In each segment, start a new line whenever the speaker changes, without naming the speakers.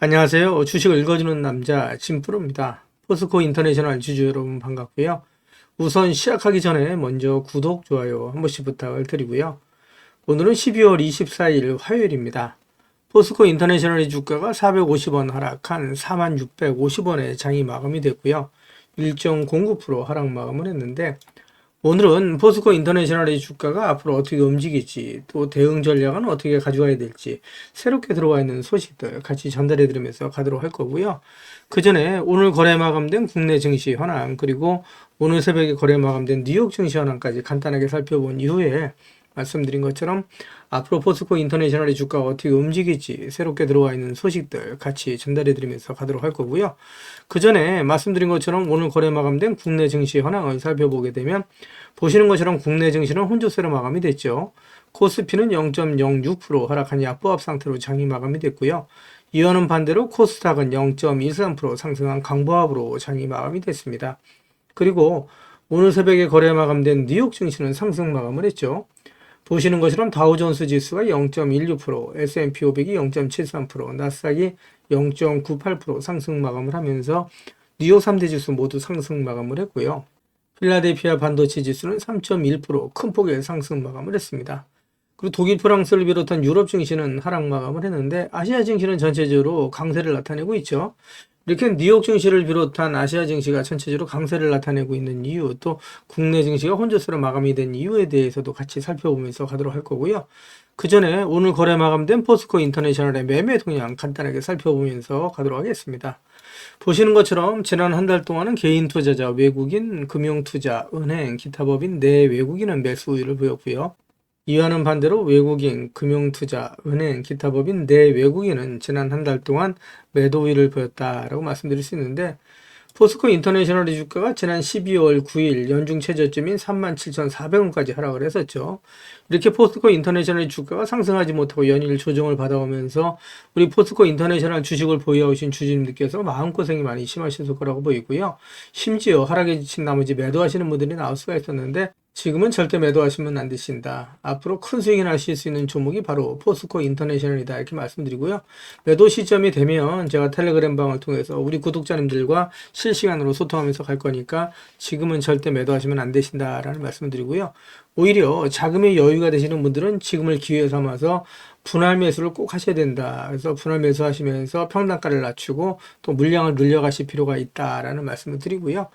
안녕하세요. 주식을 읽어주는 남자 진프로입니다. 포스코 인터내셔널 주주 여러분 반갑고요. 우선 시작하기 전에 먼저 구독, 좋아요 한 번씩 부탁을 드리고요. 오늘은 12월 24일 화요일입니다. 포스코 인터내셔널의 주가가 450원 하락한 4650원에 장이 마감이 됐고요. 1.09% 하락 마감을 했는데 오늘은 포스코 인터내셔널의 주가가 앞으로 어떻게 움직일지 또 대응 전략은 어떻게 가져가야 될지 새롭게 들어와 있는 소식들 같이 전달해 드리면서 가도록 할 거고요. 그 전에 오늘 거래 마감된 국내 증시 현황 그리고 오늘 새벽에 거래 마감된 뉴욕 증시 현황까지 간단하게 살펴본 이후에 말씀드린 것처럼 앞으로 포스코 인터내셔널의 주가가 어떻게 움직일지 새롭게 들어와 있는 소식들 같이 전달해 드리면서 가도록 할 거고요. 그 전에 말씀드린 것처럼 오늘 거래 마감된 국내 증시 현황을 살펴보게 되면 보시는 것처럼 국내 증시는 혼조세로 마감이 됐죠. 코스피는 0.06% 하락한 약보합 상태로 장이 마감이 됐고요. 이와는 반대로 코스닥은 0.13% 상승한 강보합으로 장이 마감이 됐습니다. 그리고 오늘 새벽에 거래 마감된 뉴욕 증시는 상승 마감을 했죠. 보시는 것처럼 다우존스 지수가 0.16%, S&P 500이 0.73%, 나스닥이 0.98% 상승 마감을 하면서 뉴욕 3대 지수 모두 상승 마감을 했고요. 필라델피아 반도체 지수는 3.1%큰 폭의 상승 마감을 했습니다. 그리고 독일, 프랑스를 비롯한 유럽 증시는 하락 마감을 했는데 아시아 증시는 전체적으로 강세를 나타내고 있죠. 이렇게 뉴욕 증시를 비롯한 아시아 증시가 전체적으로 강세를 나타내고 있는 이유, 또 국내 증시가 혼조세로 마감이 된 이유에 대해서도 같이 살펴보면서 가도록 할 거고요. 그 전에 오늘 거래 마감된 포스코 인터내셔널의 매매 동향 간단하게 살펴보면서 가도록 하겠습니다. 보시는 것처럼 지난 한 달 동안은 개인 투자자, 외국인, 금융 투자, 은행, 기타 법인 내 외국인은 매수 우위를 보였고요. 이와는 반대로 외국인, 금융투자, 은행, 기타 법인 내 외국인은 지난 한 달 동안 매도 우위를 보였다라고 말씀드릴 수 있는데 포스코 인터내셔널의 주가가 지난 12월 9일 연중 최저점인 37,400원까지 하락을 했었죠. 이렇게 포스코 인터내셔널의 주가가 상승하지 못하고 연일 조정을 받아오면서 우리 포스코 인터내셔널 주식을 보유하신 주주님들께서 마음고생이 많이 심하셨을 거라고 보이고요. 심지어 하락에 지친 나머지 매도하시는 분들이 나올 수가 있었는데 지금은 절대 매도하시면 안 되신다. 앞으로 큰 수익이 나실 수 있는 종목이 바로 포스코 인터내셔널이다. 이렇게 말씀드리고요. 매도 시점이 되면 제가 텔레그램 방을 통해서 우리 구독자님들과 실시간으로 소통하면서 갈 거니까 지금은 절대 매도하시면 안 되신다라는 말씀을 드리고요. 오히려 자금의 여유가 되시는 분들은 지금을 기회 삼아서 분할 매수를 꼭 하셔야 된다. 그래서 분할 매수 하시면서 평단가를 낮추고 또 물량을 늘려가실 필요가 있다라는 말씀을 드리고요.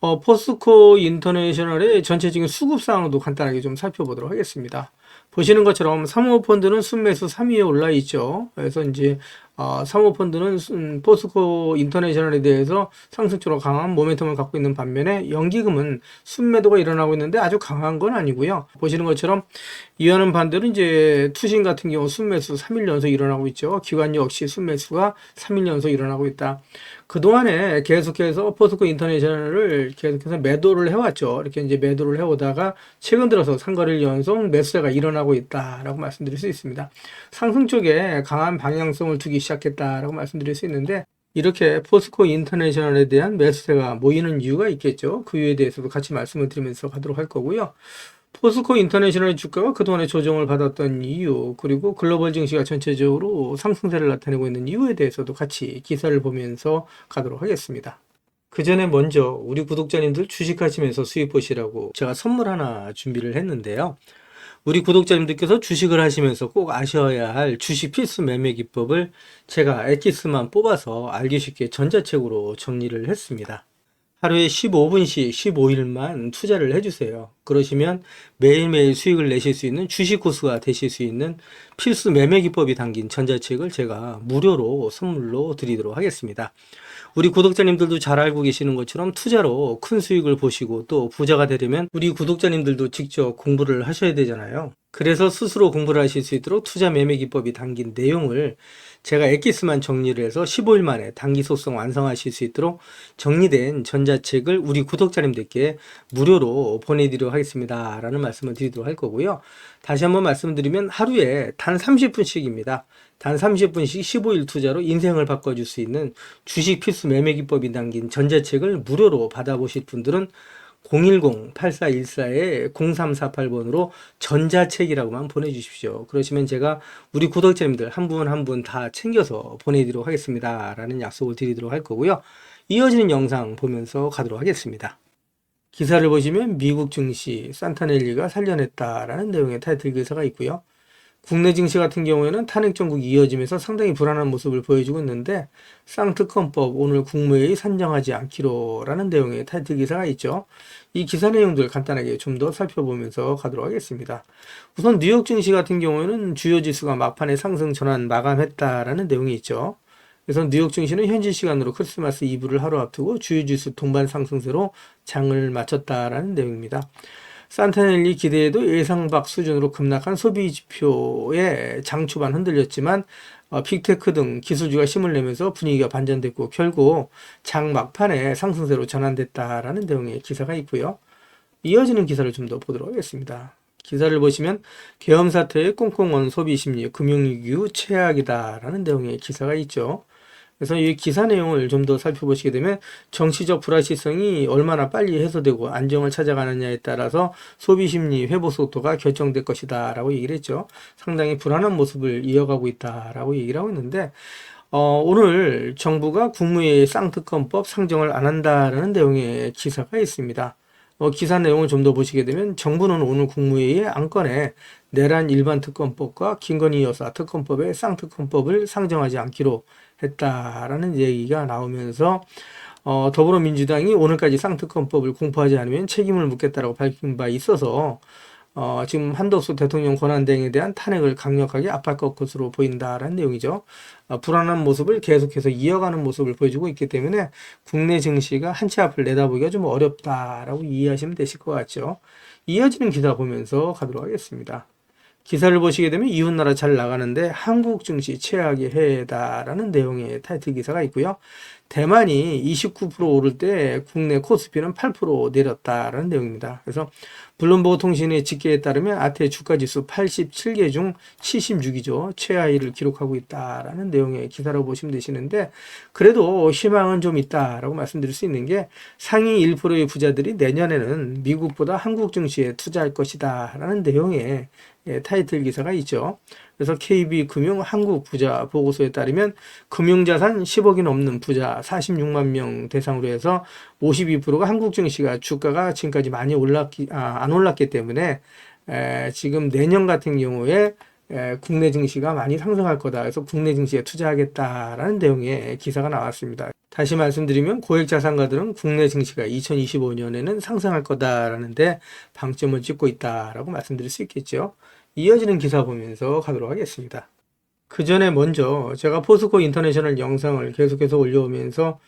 어, 포스코 인터내셔널의 전체적인 수급 상황도 간단하게 좀 살펴보도록 하겠습니다. 보시는 것처럼 사모펀드는 순매수 3위에 올라 있죠. 그래서 이제 어, 사모펀드는 순- 포스코 인터내셔널에 대해서 상승적으로 강한 모멘텀을 갖고 있는 반면에 연기금은 순매도가 일어나고 있는데 아주 강한 건 아니고요. 보시는 것처럼 이와는 반대로 이제 투신 같은 경우 순매수 3일 연속 일어나고 있죠. 기관 역시 순매수가 3일 연속 일어나고 있다. 그동안에 계속해서 포스코 인터내셔널을 계속해서 매도를 해왔죠. 이렇게 이제 매도를 해오다가 최근 들어서 상거래일 연속 매수세가 일어나고 있다라고 말씀드릴 수 있습니다. 상승 쪽에 강한 방향성을 두기 시작했다라고 말씀드릴 수 있는데 이렇게 포스코 인터내셔널에 대한 매수세가 모이는 이유가 있겠죠. 그 이유에 대해서도 같이 말씀을 드리면서 가도록 할 거고요. 포스코 인터내셔널 주가가 그동안에 조정을 받았던 이유, 그리고 글로벌 증시가 전체적으로 상승세를 나타내고 있는 이유에 대해서도 같이 기사를 보면서 가도록 하겠습니다. 그 전에 먼저 우리 구독자님들 주식하시면서 수익 보시라고 제가 선물 하나 준비를 했는데요. 우리 구독자님들께서 주식을 하시면서 꼭 아셔야 할 주식 필수 매매 기법을 제가 엑기스만 뽑아서 알기 쉽게 전자책으로 정리를 했습니다. 하루에 15분씩 15일만 투자를 해주세요. 그러시면 매일매일 수익을 내실 수 있는 주식 코스가 되실 수 있는 필수 매매 기법이 담긴 전자책을 제가 무료로 선물로 드리도록 하겠습니다. 우리 구독자님들도 잘 알고 계시는 것처럼 투자로 큰 수익을 보시고 또 부자가 되려면 우리 구독자님들도 직접 공부를 하셔야 되잖아요. 그래서 스스로 공부를 하실 수 있도록 투자 매매 기법이 담긴 내용을 제가 엑기스만 정리를 해서 15일 만에 단기 속성 완성하실 수 있도록 정리된 전자책을 우리 구독자님들께 무료로 보내드리도록 하겠습니다. 라는 말씀을 드리도록 할 거고요. 다시 한번 말씀드리면 하루에 단 30분씩입니다. 단 30분씩 15일 투자로 인생을 바꿔줄 수 있는 주식 필수 매매 기법이 담긴 전자책을 무료로 받아보실 분들은 010-8414-0348번으로 전자책이라고만 보내주십시오. 그러시면 제가 우리 구독자님들 한 분 한 분 다 챙겨서 보내드리도록 하겠습니다. 라는 약속을 드리도록 할 거고요. 이어지는 영상 보면서 가도록 하겠습니다. 기사를 보시면 미국 증시 산타넬리가 살려냈다라는 내용의 타이틀 기사가 있고요. 국내 증시 같은 경우에는 탄핵 정국이 이어지면서 상당히 불안한 모습을 보여주고 있는데 쌍특검법 오늘 국무회의 산정하지 않기로라는 내용의 타이틀 기사가 있죠. 이 기사 내용들 간단하게 좀 더 살펴보면서 가도록 하겠습니다. 우선 뉴욕 증시 같은 경우에는 주요 지수가 막판에 상승 전환 마감했다라는 내용이 있죠. 그래서 뉴욕 증시는 현지 시간으로 크리스마스 이브를 하루 앞두고 주요 지수 동반 상승세로 장을 마쳤다라는 내용입니다. 산타넬리 기대에도 예상 밖 수준으로 급락한 소비 지표의 장 초반 흔들렸지만 어, 빅테크 등 기술주가 힘을 내면서 분위기가 반전됐고 결국 장 막판에 상승세로 전환됐다라는 내용의 기사가 있고요. 이어지는 기사를 좀 더 보도록 하겠습니다. 기사를 보시면 계엄 사태의 꽁꽁언 소비 심리 금융위기 최악이다라는 내용의 기사가 있죠. 그래서 이 기사 내용을 좀 더 살펴보시게 되면 정치적 불확실성이 얼마나 빨리 해소되고 안정을 찾아가느냐에 따라서 소비 심리 회복 속도가 결정될 것이다라고 얘기를 했죠. 상당히 불안한 모습을 이어가고 있다라고 얘기를 하고 있는데 어, 오늘 정부가 국무회의 쌍특검법 상정을 안 한다라는 내용의 기사가 있습니다. 어, 기사 내용을 좀 더 보시게 되면 정부는 오늘 국무회의의 안건에 내란 일반 특검법과 김건희 여사 특검법의 쌍특검법을 상정하지 않기로 했다라는 얘기가 나오면서 어, 더불어민주당이 오늘까지 쌍특검법을 공포하지 않으면 책임을 묻겠다라고 밝힌 바 있어서 어, 지금 한덕수 대통령 권한대행에 대한 탄핵을 강력하게 압박할 것으로 보인다라는 내용이죠. 어, 불안한 모습을 계속해서 이어가는 모습을 보여주고 있기 때문에 국내 증시가 한 치 앞을 내다보기가 좀 어렵다라고 이해하시면 되실 것 같죠. 이어지는 기사 보면서 가도록 하겠습니다. 기사를 보시게 되면 이웃나라 잘 나가는데 한국 증시 최악의 해다라는 내용의 타이틀 기사가 있고요. 대만이 29% 오를 때 국내 코스피는 8% 내렸다라는 내용입니다. 그래서 블룸버그 통신의 집계에 따르면 아태 주가 지수 87개 중 76이죠. 최하위를 기록하고 있다라는 내용의 기사라고 보시면 되시는데 그래도 희망은 좀 있다라고 말씀드릴 수 있는 게 상위 1%의 부자들이 내년에는 미국보다 한국 증시에 투자할 것이다라는 내용의 예, 타이틀 기사가 있죠. 그래서 KB금융 한국 부자 보고서에 따르면 금융자산 10억이 넘는 부자 46만 명 대상으로 해서 52%가 한국 증시가 주가가 지금까지 많이 올랐기 아, 안 올랐기 때문에 에, 지금 내년 같은 경우에 에, 국내 증시가 많이 상승할 거다. 그래서 국내 증시에 투자하겠다라는 내용의 기사가 나왔습니다. 다시 말씀드리면 고액 자산가들은 국내 증시가 2025년에는 상승할 거다라는데 방점을 찍고 있다라고 말씀드릴 수 있겠죠. 이어지는 기사 보면서 가도록 하겠습니다. 그 전에 먼저 제가 포스코 인터내셔널 영상을 계속해서 올려오면서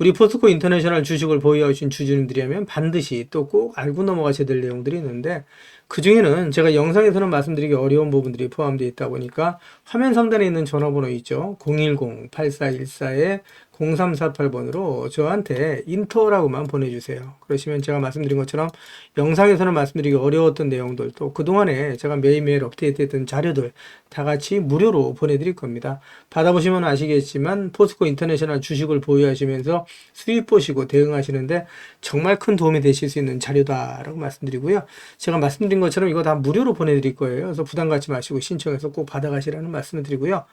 우리 포스코 인터내셔널 주식을 보유하신 주주님들이라면 반드시 또 꼭 알고 넘어가셔야 될 내용들이 있는데 그 중에는 제가 영상에서는 말씀드리기 어려운 부분들이 포함되어 있다 보니까 화면 상단에 있는 전화번호 있죠. 010-8414에 0348번으로 저한테 인터라고만 보내주세요. 그러시면 제가 말씀드린 것처럼 영상에서는 말씀드리기 어려웠던 내용들 또 그동안에 제가 매일매일 업데이트했던 자료들 다 같이 무료로 보내드릴 겁니다. 받아보시면 아시겠지만 포스코 인터내셔널 주식을 보유하시면서 수입 보시고 대응하시는데 정말 큰 도움이 되실 수 있는 자료다라고 말씀드리고요. 제가 말씀드린 것처럼 이거 다 무료로 보내드릴 거예요. 그래서 부담 갖지 마시고 신청해서 꼭 받아가시라는 말씀을 드리고요.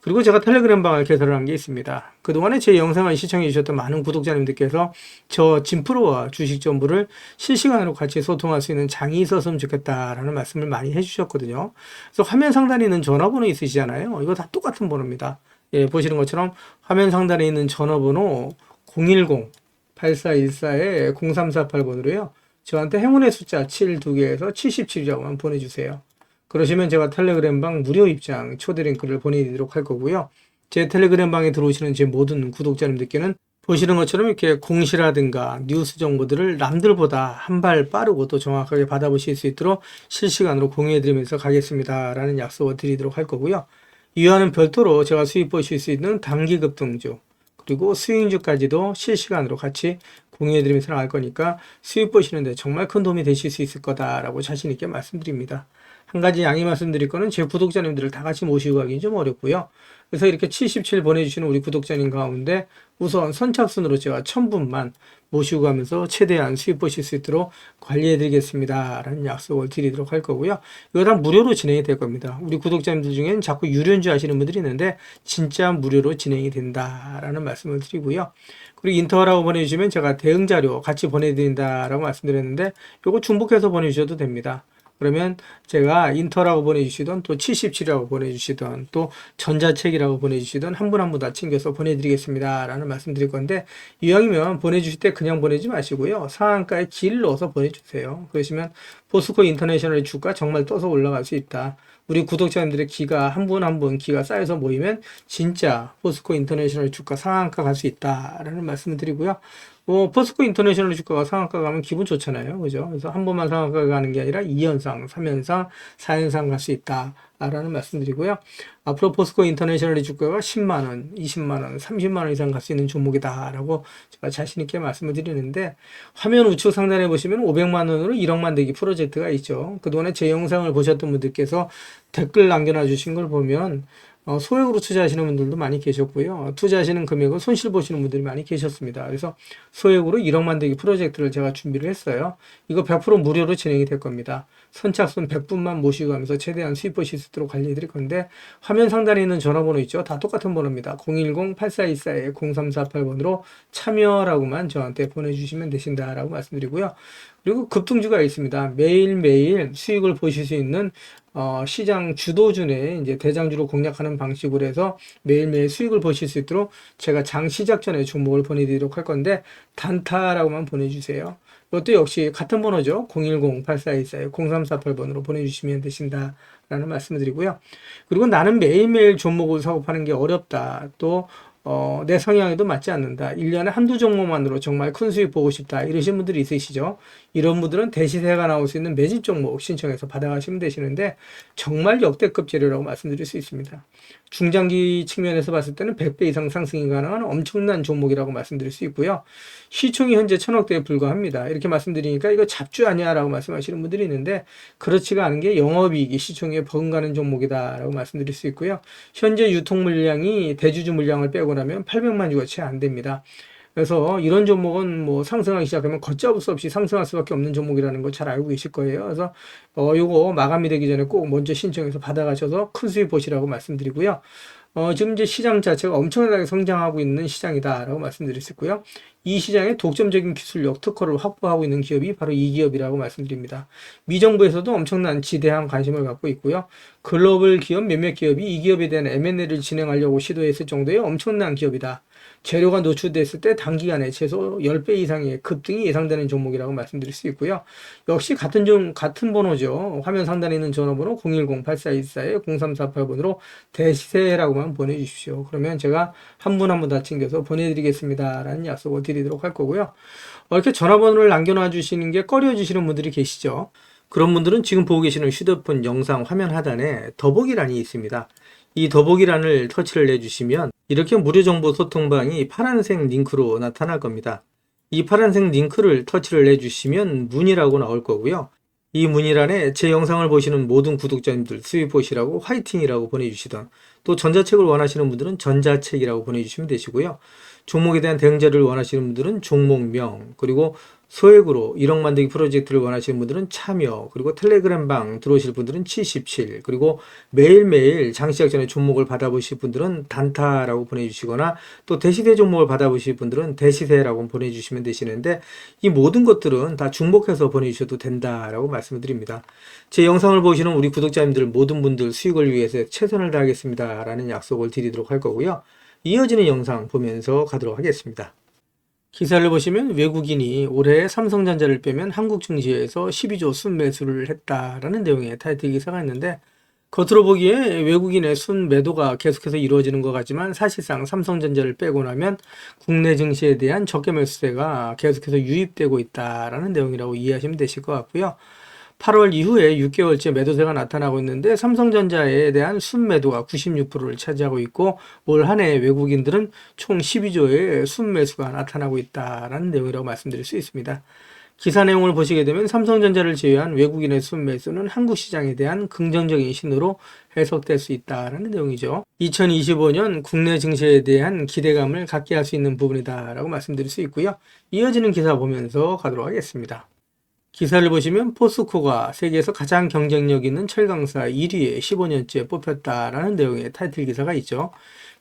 그리고 제가 텔레그램 방을 개설을 한 게 있습니다. 그동안에 제 영상을 시청해 주셨던 많은 구독자님들께서 저 진프로와 주식 정보를 실시간으로 같이 소통할 수 있는 장이 있었으면 좋겠다라는 말씀을 많이 해주셨거든요. 그래서 화면 상단에 있는 전화번호 있으시잖아요. 이거 다 똑같은 번호입니다. 예, 보시는 것처럼 화면 상단에 있는 전화번호 010-8414에 0348번으로요. 저한테 행운의 숫자 7두 개에서 77이라고만 보내주세요. 그러시면 제가 텔레그램 방 무료 입장 초대 링크를 보내드리도록 할 거고요. 제 텔레그램 방에 들어오시는 제 모든 구독자님들께는 보시는 것처럼 이렇게 공시라든가 뉴스 정보들을 남들보다 한 발 빠르고 또 정확하게 받아보실 수 있도록 실시간으로 공유해드리면서 가겠습니다. 라는 약속을 드리도록 할 거고요. 이와는 별도로 제가 수익 보실 수 있는 단기급 등주 그리고 수익주까지도 실시간으로 같이 공유해드리면서 나갈 거니까 수익 보시는데 정말 큰 도움이 되실 수 있을 거다라고 자신있게 말씀드립니다. 한 가지 양해 말씀드릴 거는 제 구독자님들을 다 같이 모시고 가기 좀 어렵고요. 그래서 이렇게 77 보내주시는 우리 구독자님 가운데 우선 선착순으로 제가 1000분만 모시고 가면서 최대한 수익 보실 수 있도록 관리해 드리겠습니다. 라는 약속을 드리도록 할 거고요. 이거 다 무료로 진행이 될 겁니다. 우리 구독자님들 중엔 자꾸 유료인 줄 아시는 분들이 있는데 진짜 무료로 진행이 된다라는 말씀을 드리고요. 그리고 인터라고 보내주시면 제가 대응 자료 같이 보내드린다라고 말씀드렸는데 요거 중복해서 보내주셔도 됩니다. 그러면 제가 인터라고 보내주시던 또 77이라고 보내주시던 또 전자책이라고 보내주시던 한 분 한 분 다 챙겨서 보내드리겠습니다. 라는 말씀 드릴 건데 이왕이면 보내주실 때 그냥 보내지 마시고요. 상한가에 길 넣어서 보내주세요. 그러시면 포스코 인터내셔널의 주가 정말 떠서 올라갈 수 있다. 우리 구독자님들의 기가 한 분 한 분 기가 쌓여서 모이면 진짜 포스코 인터내셔널 주가 상한가 갈 수 있다라는 말씀을 드리고요. 뭐 포스코 인터내셔널 주가가 상한가 가면 기분 좋잖아요. 그죠? 그래서 한 번만 상한가 가는 게 아니라 2연상, 3연상, 4연상 갈 수 있다. 라는 말씀드리고요. 앞으로 포스코 인터내셔널의 주가가 10만 원, 20만 원, 30만 원 이상 갈 수 있는 종목이다라고 제가 자신 있게 말씀을 드리는데 화면 우측 상단에 보시면 500만 원으로 1억만 되기 프로젝트가 있죠. 그동안에 제 영상을 보셨던 분들께서 댓글 남겨놔 주신 걸 보면 어, 소액으로 투자하시는 분들도 많이 계셨고요. 투자하시는 금액을 손실 보시는 분들이 많이 계셨습니다. 그래서 소액으로 1억 만들기 프로젝트를 제가 준비를 했어요. 이거 100% 무료로 진행이 될 겁니다. 선착순 100분만 모시고 가면서 최대한 수입 보실 수 있도록 관리해 드릴 건데 화면 상단에 있는 전화번호 있죠. 다 똑같은 번호입니다. 010-8424-0348번으로 참여라고만 저한테 보내주시면 되신다라고 말씀드리고요. 그리고 급등주가 있습니다. 매일매일 수익을 보실 수 있는 어, 시장 주도준의 이제 대장주로 공략하는 방식으로 해서 매일매일 수익을 보실 수 있도록 제가 장 시작 전에 종목을 보내드리도록 할 건데 단타라고만 보내주세요. 이것도 역시 같은 번호죠. 010-8424-0348번으로 보내주시면 되신다. 라는 말씀을 드리고요. 그리고 나는 매일매일 종목을 사고 파는 게 어렵다. 또 어, 내 성향에도 맞지 않는다. 1년에 한두 종목만으로 정말 큰 수익 보고 싶다. 이러신 분들이 있으시죠? 이런 분들은 대시세가 나올 수 있는 매집 종목 신청해서 받아가시면 되시는데 정말 역대급 재료라고 말씀드릴 수 있습니다. 중장기 측면에서 봤을 때는 100배 이상 상승이 가능한 엄청난 종목이라고 말씀드릴 수 있고요. 시총이 현재 천억대에 불과합니다. 이렇게 말씀드리니까 이거 잡주 아니야라고 말씀하시는 분들이 있는데 그렇지가 않은 게 영업이익이 시총에 버금가는 종목이다라고 말씀드릴 수 있고요. 현재 유통 물량이 대주주 물량을 빼고 나면 800만 주가 채 안 됩니다. 그래서 이런 종목은 뭐 상승하기 시작하면 걷잡을 수 없이 상승할 수밖에 없는 종목이라는 걸 잘 알고 계실 거예요. 그래서 어 요거 마감이 되기 전에 꼭 먼저 신청해서 받아가셔서 큰 수익 보시라고 말씀드리고요. 어, 지금 이제 시장 자체가 엄청나게 성장하고 있는 시장이다라고 있고요. 이 시장에 독점적인 기술력, 특허를 확보하고 있는 기업이 바로 이 기업이라고 말씀드립니다. 미정부에서도 엄청난 지대한 관심을 갖고 있고요. 글로벌 기업 몇몇 기업이 이 기업에 대한 M&A를 진행하려고 시도했을 정도의 엄청난 기업이다. 재료가 노출됐을 때 단기간에 최소 10배 이상의 급등이 예상되는 종목이라고 말씀드릴 수 있고요. 역시 같은 종, 같은 번호죠. 화면 상단에 있는 전화번호 010-8424-0348번으로 대시세라고만 보내주십시오. 그러면 제가 한 분 한 분 다 챙겨서 보내드리겠습니다. 라는 약속을 드리도록 할 거고요. 어, 이렇게 전화번호를 남겨놔 주시는 게 꺼려지시는 분들이 계시죠. 그런 분들은 지금 보고 계시는 휴대폰 영상 화면 하단에 더보기란이 있습니다. 이 더보기란을 터치를 해주시면 이렇게 무료 정보 소통방이 파란색 링크로 나타날 겁니다. 이 파란색 링크를 터치를 해주시면 문의라고 나올 거고요. 이 문의란에 제 영상을 보시는 모든 구독자님들 수입 보시라고 화이팅이라고 보내주시던 또 전자책을 원하시는 분들은 전자책이라고 보내주시면 되시고요. 종목에 대한 대응자를 원하시는 분들은 종목명 그리고 소액으로 1억 만들기 프로젝트를 원하시는 분들은 참여 그리고 텔레그램방 들어오실 분들은 77 그리고 매일매일 장시작 전에 종목을 받아보실 분들은 단타라고 보내주시거나 또 대시세 종목을 받아보실 분들은 대시세라고 보내주시면 되시는데 이 모든 것들은 다 중복해서 보내주셔도 된다라고 말씀을 드립니다. 제 영상을 보시는 우리 구독자님들 모든 분들 수익을 위해서 최선을 다하겠습니다 라는 약속을 드리도록 할 거고요. 이어지는 영상 보면서 가도록 하겠습니다. 기사를 보시면 외국인이 올해 삼성전자를 빼면 한국 증시에서 12조 순매수를 했다라는 내용의 타이틀 기사가 있는데 겉으로 보기에 외국인의 순매도가 계속해서 이루어지는 것 같지만 사실상 삼성전자를 빼고 나면 국내 증시에 대한 적개 매수세가 계속해서 유입되고 있다라는 내용이라고 이해하시면 되실 것 같고요. 8월 이후에 6개월째 매도세가 나타나고 있는데 삼성전자에 대한 순매도가 96%를 차지하고 있고 올 한 해 외국인들은 총 12조의 순매수가 나타나고 있다라는 내용이라고 말씀드릴 수 있습니다. 기사 내용을 보시게 되면 삼성전자를 제외한 외국인의 순매수는 한국 시장에 대한 긍정적인 신호로 해석될 수 있다라는 내용이죠. 2025년 국내 증시에 대한 기대감을 갖게 할 수 있는 부분이다라고 말씀드릴 수 있고요. 이어지는 기사 보면서 가도록 하겠습니다. 기사를 보시면 포스코가 세계에서 가장 경쟁력 있는 철강사 1위에 15년째 뽑혔다라는 내용의 타이틀 기사가 있죠.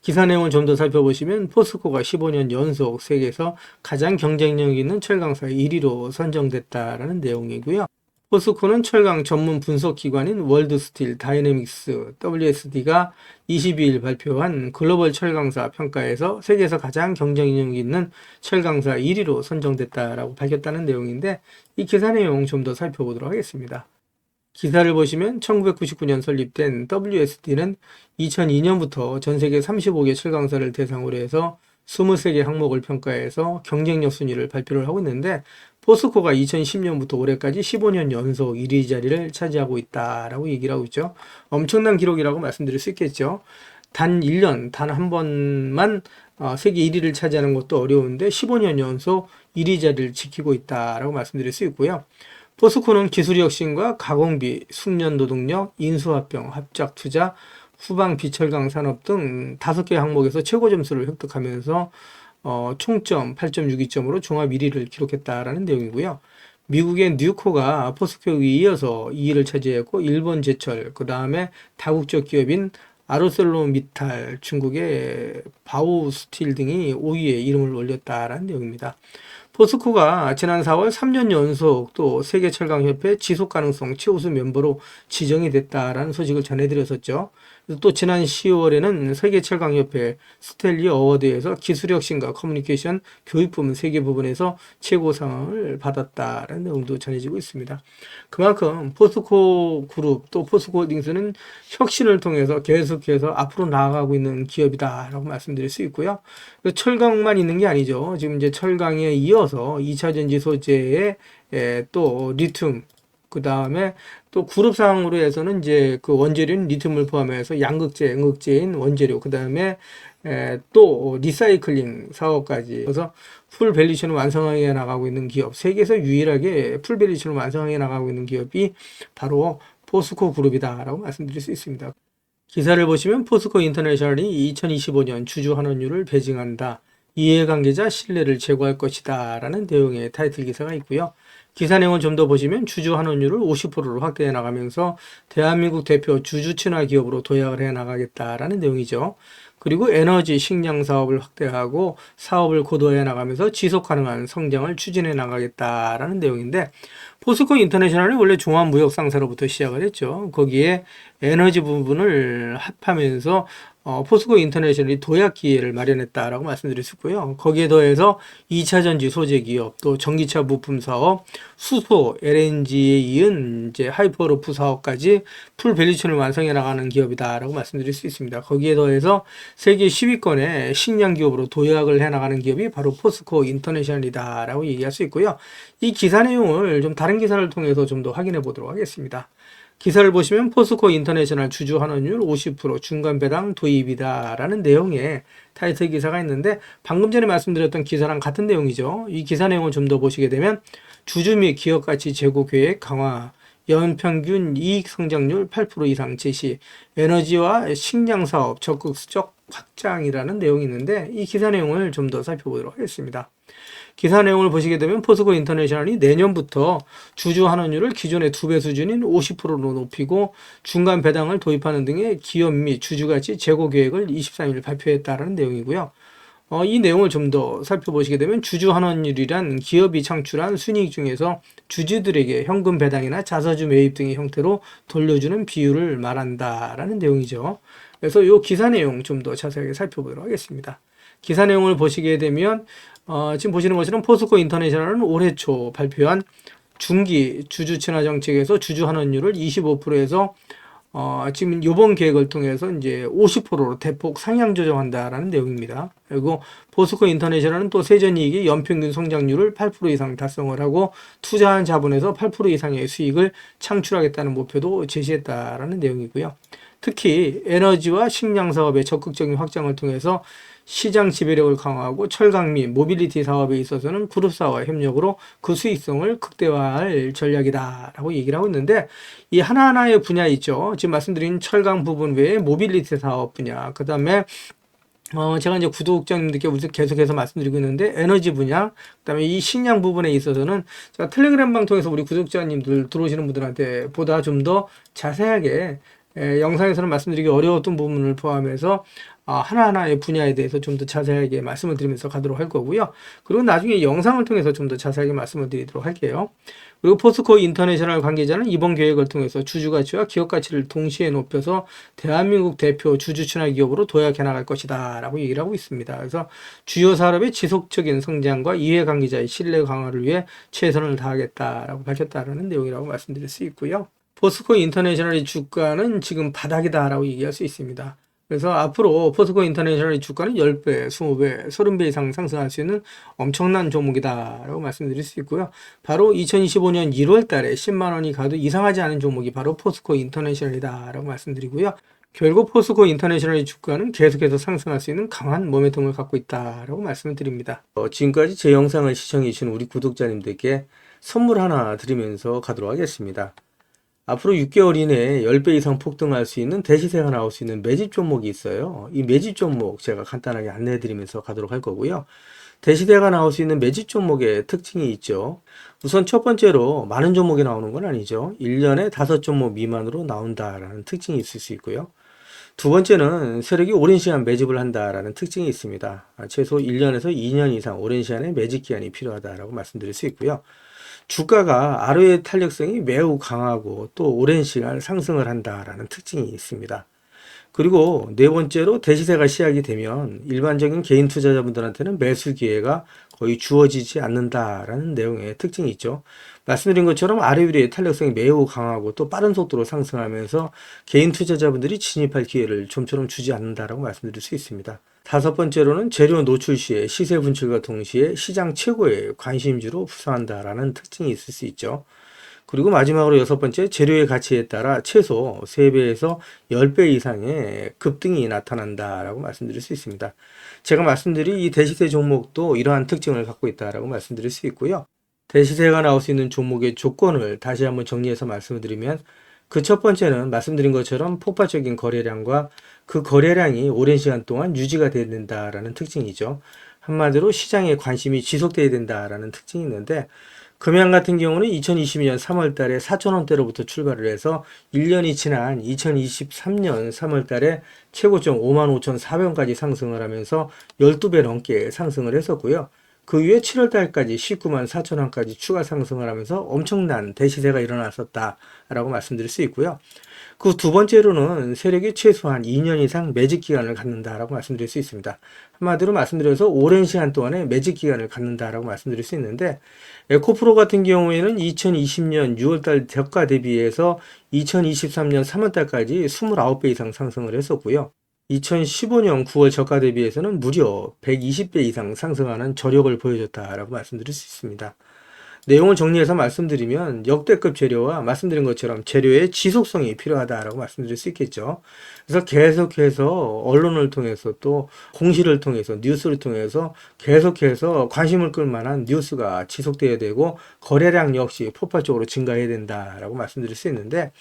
기사 내용을 좀 더 살펴보시면 포스코가 15년 연속 세계에서 가장 경쟁력 있는 철강사 1위로 선정됐다라는 내용이고요. 포스코는 철강 전문 분석 기관인 월드스틸 다이내믹스 WSD가 22일 발표한 글로벌 철강사 평가에서 세계에서 가장 경쟁력 있는 철강사 1위로 선정됐다라고 밝혔다는 내용인데 이 기사 내용 좀 더 살펴보도록 하겠습니다. 기사를 보시면 1999년 설립된 WSD는 2002년부터 전 세계 35개 철강사를 대상으로 해서 23개 항목을 평가해서 경쟁력 순위를 발표를 하고 있는데 포스코가 2010년부터 올해까지 15년 연속 1위 자리를 차지하고 있다라고 얘기를 하고 있죠. 엄청난 기록이라고 말씀드릴 수 있겠죠. 단 1년, 단 한 번만 어, 세계 1위를 차지하는 것도 어려운데 15년 연속 1위 자리를 지키고 있다라고 말씀드릴 수 있고요. 포스코는 기술 혁신과 가공비, 숙련 노동력, 인수합병, 합작 투자, 후방 비철강 산업 등 다섯 개 항목에서 최고 점수를 획득하면서 어, 총점 8.62점으로 종합 1위를 기록했다라는 내용이고요. 미국의 뉴코가 포스코에 이어서 2위를 차지했고 일본 제철, 그 다음에 다국적 기업인 아르셀로미탈, 중국의 바우스틸 등이 5위에 이름을 올렸다라는 내용입니다. 포스코가 지난 4월 3년 연속 또 세계철강협회 지속가능성 최우수 멤버로 지정이 됐다라는 소식을 전해드렸었죠. 또 지난 10월에는 세계 철강협회 스텔리 어워드에서 기술혁신과 커뮤니케이션 교육 부문 세개 부분에서 최고상을 받았다라는 내용도 전해지고 있습니다. 그만큼 포스코 그룹 또 포스코 홀딩스는 혁신을 통해서 계속해서 앞으로 나아가고 있는 기업이다라고 말씀드릴 수 있고요. 철강만 있는 게 아니죠. 지금 이제 철강에 이어서 2차 전지 소재에 또 리튬 그 다음에 또 그룹상으로 해서는 이제 그 원재료인 리튬을 포함해서 양극재, 음극재인 원재료, 그 다음에 또 리사이클링 사업까지 그래서 풀 밸리션을 완성하게 나가고 있는 기업, 세계에서 유일하게 풀 밸리션을 완성하게 나가고 있는 기업이 바로 포스코 그룹이다라고 말씀드릴 수 있습니다. 기사를 보시면 포스코 인터내셔널이 2025년 주주 환원율을 배징한다. 이해관계자 신뢰를 제고할 것이다. 라는 내용의 타이틀 기사가 있고요. 기사 내용을 좀 더 보시면 주주 환원율을 50%로 확대해 나가면서 대한민국 대표 주주 친화 기업으로 도약을 해 나가겠다라는 내용이죠. 그리고 에너지 식량 사업을 확대하고 사업을 고도화해 나가면서 지속 가능한 성장을 추진해 나가겠다라는 내용인데 포스코 인터내셔널이 원래 종합무역상사로부터 시작을 했죠. 거기에 에너지 부분을 합하면서 어, 포스코 인터내셔널이 도약 기회를 마련했다라고 말씀드릴 수 있고요. 거기에 더해서 2차 전지 소재 기업, 또 전기차 부품 사업, 수소, LNG에 이은 이제 하이퍼로프 사업까지 풀 밸리체를 완성해 나가는 기업이다라고 말씀드릴 수 있습니다. 거기에 더해서 세계 10위권의 식량 기업으로 도약을 해 나가는 기업이 바로 포스코 인터내셔널이다라고 얘기할 수 있고요. 이 기사 내용을 좀 다른 기사를 통해서 좀 더 확인해 보도록 하겠습니다. 기사를 보시면 포스코 인터내셔널 주주 환원율 50% 중간 배당 도입이다라는 내용의 타이틀 기사가 있는데 방금 전에 말씀드렸던 기사랑 같은 내용이죠. 이 기사 내용을 좀 더 보시게 되면 주주 및 기업 가치 제고 계획 강화 연평균 이익 성장률 8% 이상 제시, 에너지와 식량 사업 적극적 확장이라는 내용이 있는데 이 기사 내용을 좀 더 살펴보도록 하겠습니다. 기사 내용을 보시게 되면 포스코 인터내셔널이 내년부터 주주 환원율을 기존의 두 배 수준인 50%로 높이고 중간 배당을 도입하는 등의 기업 및 주주 가치 제고 계획을 23일 발표했다라는 내용이고요. 어, 이 내용을 좀 더 살펴보시게 되면 주주 환원율이란 기업이 창출한 순이익 중에서 주주들에게 현금 배당이나 자사주 매입 등의 형태로 돌려주는 비율을 말한다라는 내용이죠. 그래서 이 기사 내용 좀 더 자세하게 살펴보도록 하겠습니다. 기사 내용을 보시게 되면 어, 지금 보시는 것처럼 포스코 인터내셔널은 올해 초 발표한 중기 주주 친화 정책에서 주주 환원율을 25%에서 어, 지금 요번 계획을 통해서 이제 50%로 대폭 상향 조정한다라는 내용입니다. 그리고 포스코 인터내셔널은 또 세전 이익이 연평균 성장률을 8% 이상 달성을 하고 투자한 자본에서 8% 이상의 수익을 창출하겠다는 목표도 제시했다라는 내용이고요. 특히 에너지와 식량 사업의 적극적인 확장을 통해서 시장 지배력을 강화하고 철강 및 모빌리티 사업에 있어서는 그룹사와 협력으로 그 수익성을 극대화할 전략이다라고 얘기를 하고 있는데 이 하나하나의 분야 있죠. 지금 말씀드린 철강 부분 외에 모빌리티 사업 분야, 그 다음에 어, 제가 이제 구독자님들께 계속해서 말씀드리고 있는데, 에너지 분야, 그 다음에 이 식량 부분에 있어서는 제가 텔레그램 방 통해서 우리 구독자님들 들어오시는 분들한테 보다 좀 더 자세하게 에, 영상에서는 말씀드리기 어려웠던 부분을 포함해서 아, 하나하나의 분야에 대해서 좀 더 자세하게 말씀을 드리면서 가도록 할 거고요. 그리고 나중에 영상을 통해서 좀 더 자세하게 말씀을 드리도록 할게요. 그리고 포스코 인터내셔널 관계자는 이번 계획을 통해서 주주 가치와 기업 가치를 동시에 높여서 대한민국 대표 주주 친화 기업으로 도약해 나갈 것이다라고 얘기를 하고 있습니다. 그래서 주요 산업의 지속적인 성장과 이해 관계자의 신뢰 강화를 위해 최선을 다하겠다라고 밝혔다라는 내용이라고 말씀드릴 수 있고요. 포스코 인터내셔널의 주가는 지금 바닥이다라고 얘기할 수 있습니다. 그래서 앞으로 포스코 인터내셔널의 주가는 10배, 20배, 30배 이상 상승할 수 있는 엄청난 종목이다라고 말씀드릴 수 있고요. 바로 2025년 1월 달에 10만 원이 가도 이상하지 않은 종목이 바로 포스코 인터내셔널이다라고 말씀드리고요. 결국 포스코 인터내셔널의 주가는 계속해서 상승할 수 있는 강한 모멘텀을 갖고 있다라고 말씀을 드립니다. 어, 지금까지 제 영상을 시청해 주신 우리 구독자님들께 선물 하나 드리면서 가도록 하겠습니다. 앞으로 6개월 이내에 10배 이상 폭등할 수 있는 대시세가 나올 수 있는 매집 종목이 있어요. 이 매집 종목 제가 간단하게 안내해 드리면서 가도록 할 거고요. 대시세가 나올 수 있는 매집 종목의 특징이 있죠. 우선 첫 번째로 많은 종목이 나오는 건 아니죠. 1년에 5종목 미만으로 나온다라는 특징이 있을 수 있고요. 두 번째는 세력이 오랜 시간 매집을 한다라는 특징이 있습니다. 아, 최소 1년에서 2년 이상 오랜 시간의 매집 기간이 필요하다라고 말씀드릴 수 있고요. 주가가 아르의 탄력성이 매우 강하고 또 오랜 시간 상승을 한다라는 특징이 있습니다. 그리고 네 번째로 대시세가 시작이 되면 일반적인 개인 투자자분들한테는 매수 기회가 거의 주어지지 않는다라는 내용의 특징이 있죠. 말씀드린 것처럼 아래위의 탄력성이 매우 강하고 또 빠른 속도로 상승하면서 개인 투자자분들이 진입할 기회를 좀처럼 주지 않는다라고 말씀드릴 수 있습니다. 다섯 번째로는 재료 노출 시에 시세 분출과 동시에 시장 최고의 관심주로 부상한다라는 특징이 있을 수 있죠. 그리고 마지막으로 여섯 번째 재료의 가치에 따라 최소 3배에서 10배 이상의 급등이 나타난다라고 말씀드릴 수 있습니다. 제가 말씀드린 이 대시세 종목도 이러한 특징을 갖고 있다라고 말씀드릴 수 있고요. 대시세가 나올 수 있는 종목의 조건을 다시 한번 정리해서 말씀을 드리면 그 첫 번째는 말씀드린 것처럼 폭발적인 거래량과 그 거래량이 오랜 시간 동안 유지가 된다라는 특징이죠. 한마디로 시장에 관심이 지속돼야 된다라는 특징이 있는데 금양 같은 경우는 2022년 3월 달에 4천원대로부터 출발을 해서 1년이 지난 2023년 3월 달에 최고점 55,400원까지 상승을 하면서 12배 넘게 상승을 했었고요. 그 이후에 7월 달까지 19만 4천 원까지 추가 상승을 하면서 엄청난 대시세가 일어났었다라고 말씀드릴 수 있고요. 그 두 번째로는 세력이 최소한 2년 이상 매직 기간을 갖는다라고 말씀드릴 수 있습니다. 한마디로 말씀드려서 오랜 시간 동안에 매직 기간을 갖는다라고 말씀드릴 수 있는데 에코프로 같은 경우에는 2020년 6월달 저가 대비해서 2023년 3월달까지 29배 이상 상승을 했었고요. 2015년 9월 저가 대비해서는 무려 120배 이상 상승하는 저력을 보여줬다라고 말씀드릴 수 있습니다. 내용을 정리해서 말씀드리면 역대급 재료와 말씀드린 것처럼 재료의 지속성이 필요하다라고 말씀드릴 수 있겠죠. 그래서 계속해서 언론을 통해서 또 공시를 통해서 뉴스를 통해서 계속해서 관심을 끌 만한 뉴스가 지속돼야 되고 거래량 역시 폭발적으로 증가해야 된다라고 말씀드릴 수 있는데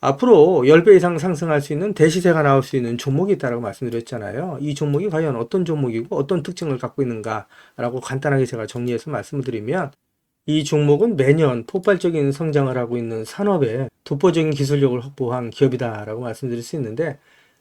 앞으로 10배 이상 상승할 수 있는 대시세가 나올 수 있는 종목이 있다고 말씀드렸잖아요. 이 종목이 과연 어떤 종목이고 어떤 특징을 갖고 있는가라고 간단하게 제가 정리해서 말씀을 드리면 이 종목은 매년 폭발적인 성장을 하고 있는 산업에 독보적인 기술력을 확보한 기업이다라고 말씀드릴 수 있는데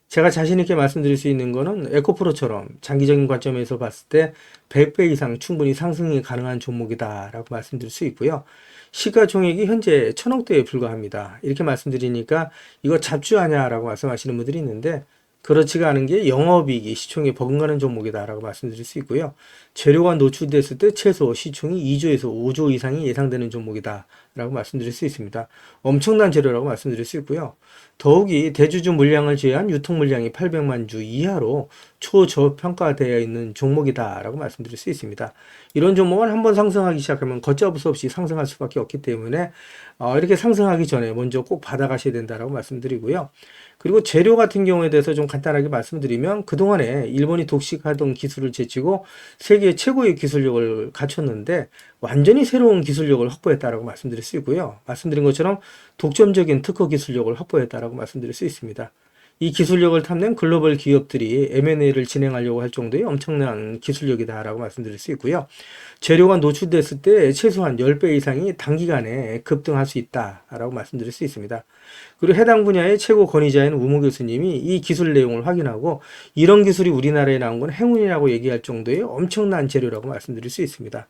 제가 자신있게 말씀드릴 수 있는 거는 에코프로처럼 장기적인 관점에서 봤을 때 100배 이상 충분히 상승이 가능한 종목이다라고 말씀드릴 수 있고요. 시가총액이 현재 천억대에 불과합니다. 이렇게 말씀드리니까 이거 잡주하냐라고 말씀하시는 분들이 있는데 그렇지가 않은 게 영업이익이 시총에 버금가는 종목이다라고 말씀드릴 수 있고요. 재료가 노출됐을 때 최소 시총이 2조에서 5조 이상이 예상되는 종목이다라고 라고 말씀드릴 수 있습니다. 엄청난 재료라고 말씀드릴 수 있고요. 더욱이 대주주 물량을 제외한 유통 물량이 800만 주 이하로 초저평가되어 있는 종목이다라고 말씀드릴 수 있습니다. 이런 종목은 한번 상승하기 시작하면 걷잡을 수 없이 상승할 수밖에 없기 때문에 어, 이렇게 상승하기 전에 먼저 꼭 받아가셔야 된다라고 말씀드리고요. 그리고 재료 같은 경우에 대해서 좀 간단하게 말씀드리면 그동안에 일본이 독식하던 기술을 제치고 세계 최고의 기술력을 갖췄는데 완전히 새로운 기술력을 확보했다라고 말씀드릴 수 있고요. 말씀드린 것처럼 독점적인 특허 기술력을 확보했다라고 말씀드릴 수 있습니다. 이 기술력을 탐낸 글로벌 기업들이 M&A를 진행하려고 할 정도의 엄청난 기술력이다라고 말씀드릴 수 있고요. 재료가 노출됐을 때 최소한 10배 이상이 단기간에 급등할 수 있다라고 말씀드릴 수 있습니다. 그리고 해당 분야의 최고 권위자인 우모 교수님이 이 기술 내용을 확인하고 이런 기술이 우리나라에 나온 건 행운이라고 얘기할 정도의 엄청난 재료라고 말씀드릴 수 있습니다.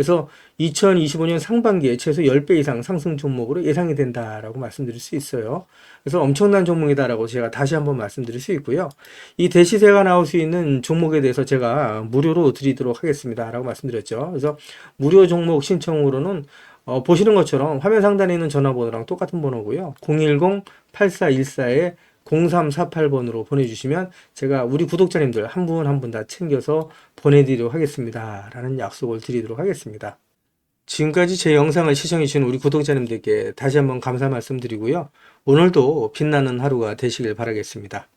그래서 2025년 상반기에 최소 10배 이상 상승 종목으로 예상이 된다라고 말씀드릴 수 있어요. 그래서 엄청난 종목이다라고 제가 다시 한번 말씀드릴 수 있고요. 이 대시세가 나올 수 있는 종목에 대해서 제가 무료로 드리도록 하겠습니다라고 말씀드렸죠. 그래서 무료 종목 신청으로는 어, 보시는 것처럼 화면 상단에 있는 전화번호랑 똑같은 번호고요. 010-8414에 0348번으로 보내주시면 제가 우리 구독자님들 한 분 한 분 다 챙겨서 보내드리도록 하겠습니다. 라는 약속을 드리도록 하겠습니다. 지금까지 제 영상을 시청해주신 우리 구독자님들께 다시 한번 감사 말씀드리고요. 오늘도 빛나는 하루가 되시길 바라겠습니다.